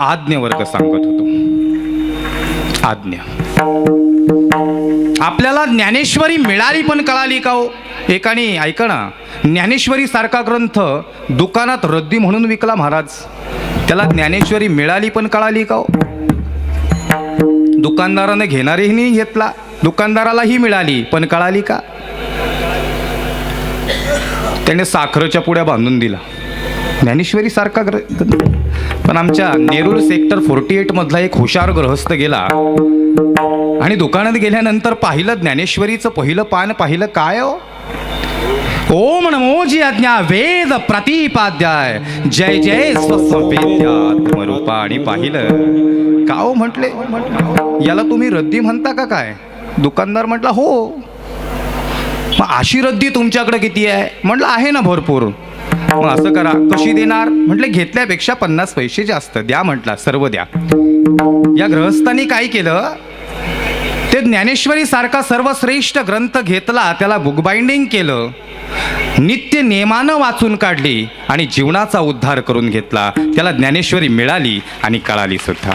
आज्ञ वर्ग सांगत होतो. आज्ञा. आपल्याला ज्ञानेश्वरी मिळाली पण कळाली का हो? एकाने ऐका ना ज्ञानेश्वरी सारखा ग्रंथ दुकानात रद्दी म्हणून विकला महाराज. त्याला ज्ञानेश्वरी मिळाली पण कळाली का हो? दुकानदाराने घेणारेही नाही घेतला दुकानदारालाही मिळाली पण कळाली का? त्याने साखरेच्या पुड्या बांधून दिला. ज्ञानेश्वरी सारखा ग्र पण आमच्या नेरूळ सेक्टर फोर्टी एट मधला एक हुशार ग्रहस्थ गेला. आणि दुकानात गेल्यानंतर पाहिलं ज्ञानेश्वरीचं पहिलं पान पाहिलं काय हो? ओम नमोजी आज्ञा वेद प्रतिपाद्याय. जय जय स्वस्वेद्यात्मरूपा आणि पाहिलं. का हो म्हटले? याला तुम्ही रद्दी म्हणता का काय? दुकानदार म्हटला हो. मग अशी रद्दी तुमच्याकडे किती आहे? म्हटलं आहे ना भरपूर. मग असं करा. कशी देणार? म्हटले घेतल्यापेक्षा पन्नास पैसे जास्त द्या म्हटला सर्व द्या. या ग्रहस्थांनी काय केलं? ते ज्ञानेश्वरी सारखा सर्वश्रेष्ठ ग्रंथ घेतला त्याला बुक बाइंडिंग केलं. नित्य नेमानं वाचून काढली आणि जीवनाचा उद्धार करून घेतला. त्याला ज्ञानेश्वरी मिळाली आणि कळाली सुद्धा.